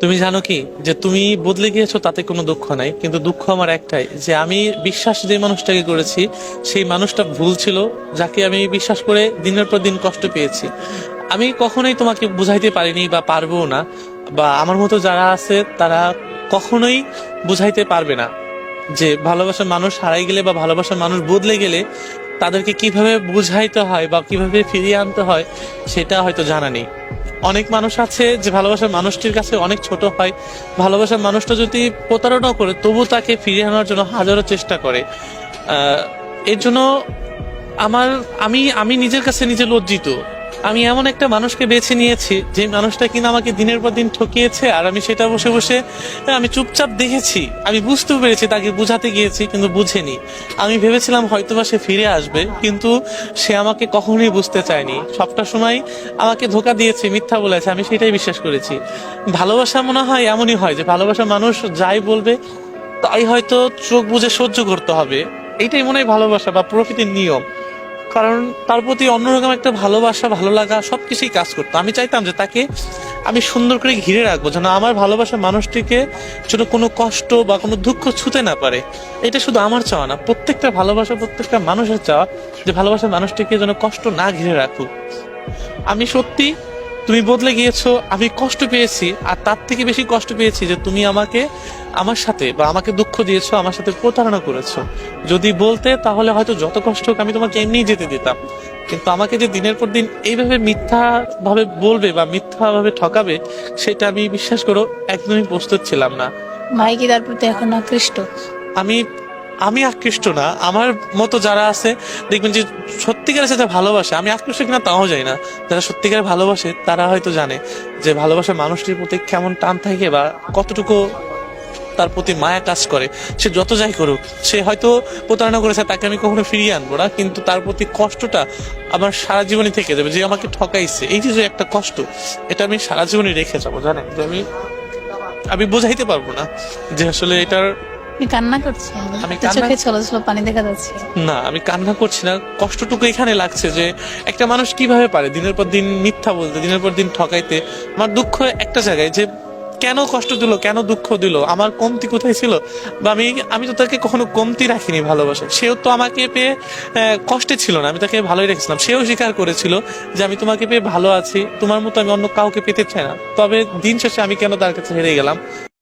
তুমি জানো কি? যে তুমি বদলে গিয়েছো, তাতে কোনো দুঃখ নাই। কিন্তু দুঃখ আমার একটাই, যে আমি বিশ্বাস যে মানুষটাকে করেছি, সেই মানুষটা ভুল ছিল, যাকে আমি বিশ্বাস করে দিনের পর দিন কষ্ট পেয়েছি। আমি কখনোই তোমাকে বুঝাইতে পারিনি বা পারব না, বা আমার মতো যারা আছে, তারা কখনোই বুঝাইতে পারবে না। যে ভালোবাসার মানুষ হারাই গেলে বা ভালোবাসার মানুষ বদলে গেলে, তাদেরকে কীভাবে বুঝাইতে হয় বা কীভাবে ফিরিয়ে আনতে হয়, সেটা হয়তো জানা নেই। অনেক মানুষ আছে যে ভালোবাসার মানুষটির কাছে অনেক ছোট হয়। ভালোবাসার মানুষটা যদি প্রতারণা করে, তবু তাকে ফিরিয়ে আনার জন্য হাজারো চেষ্টা করে। এর জন্য আমার, আমি আমি নিজের কাছে নিজে লজ্জিত। আমি এমন একটা মানুষকে বেছে নিয়েছি, যে মানুষটা কিনা আমাকে দিনের পর দিন ঠকিয়েছে, আর আমি সেটা বসে বসে আমি চুপচাপ দেখেছি। আমি বুঝতেও পেরেছি, তাকে বুঝাতে গিয়েছি, কিন্তু বুঝেনি। আমি ভেবেছিলাম হয়তোবা সে ফিরে আসবে, কিন্তু সে আমাকে কখনোই বুঝতে চায়নি। সবটা সময় আমাকে ধোকা দিয়েছে, মিথ্যা বলেছে, আমি সেটাই বিশ্বাস করেছি। ভালোবাসা মনে হয় এমনই হয় যে, ভালোবাসা মানুষ যাই বলবে, তাই হয়তো চোখ বুঝে সহ্য করতে হবে। এইটাই মনে হয় ভালোবাসা বা প্রকৃতির নিয়ম। কারণ তার প্রতি অন্যরকম একটা ভালোবাসা, ভালো লাগা সবকিছুই কাজ করতো। আমি চাইতাম যে তাকে আমি সুন্দর করে ঘিরে রাখব, যেন আমার ভালোবাসা মানুষটিকে যেন কোনো কষ্ট বা কোনো দুঃখ ছুতে না পারে। এটা শুধু আমার চাওয়া না, প্রত্যেকটা ভালোবাসা প্রত্যেকটা মানুষের চাওয়া যে ভালোবাসা মানুষটিকে যেন কষ্ট না ঘিরে রাখুক। আমি সত্যি তুমি বদলে গিয়েছো আমি কষ্ট পেয়েছি আর তার থেকে বেশি কষ্ট পেয়েছি যে তুমি আমাকে আমার সাথে বা আমাকে দুঃখ দিয়েছ আমার সাথে প্রতারণা করেছ। যদি বলতে তাহলে হয়তো যত কষ্ট হোক আমি তোমাকে এমনিই যেতে দিতাম। কিন্তু আমাকে যে দিনের পর দিন এইভাবে মিথ্যা ভাবে বলবে বা মিথ্যা ভাবে ঠকাবে সেটা আমি বিশ্বাস করো একদমই প্রস্তুত ছিলাম না। ভাই কি তার প্রতি এখন আকৃষ্ট। আমি আমি আকৃষ্ট না। আমার মতো যারা আছে, দেখবেন যে সত্যিকারের সাথে ভালোবাসে, আমি আকৃষ্ট কিনা তাও যাই না। যারা সত্যিকারে ভালোবাসে, তারা হয়তো জানে যে ভালোবাসার মানুষটির প্রতি কেমন টান থাকে বা কতটুকু তার প্রতি মায়া কাজ করে। সে যত যাই করুক, সে হয়তো প্রতারণা করেছে, তাকে আমি কখনো ফিরিয়ে আনব না, কিন্তু তার প্রতি কষ্টটা আমার সারা জীবনই থেকে যাবে, যে আমাকে ঠকাইছে। এই যে একটা কষ্ট, এটা আমি সারা জীবনই রেখে যাব, জানেন? যে আমি আমি বোঝাইতে পারব না যে আসলে এটার কান্না করছেন? আমি চোখে ছলো ছলো পানি দেখা যাচ্ছে। না আমি কান্না করছি না। কষ্টটুকু এখানে লাগছে যে একটা মানুষ কীভাবে পারে? দিনের পর দিন মিথ্যা বলতে দিনের পর দিন ঠকাইতে। আমার দুঃখ একটা জায়গায় যে কেন কষ্ট দিল কেন দুঃখ দিল? আমার কমতি কোথায় ছিল? বা আমি আমি তো তাকে কখনো কমতি রাখিনি ভালোবাসা। সেও তো আমাকে পেয়ে আহ, কষ্টে ছিল না। আমি তাকে ভালোই রেখেছিলাম। সেও স্বীকার করেছিল যে আমি তোমাকে পেয়ে ভালো আছি। তোমার মতো আমি অন্য কাউকে পেতে চাই না। তবে দিন শেষে আমি কেন তার কাছে হেরে গেলাম?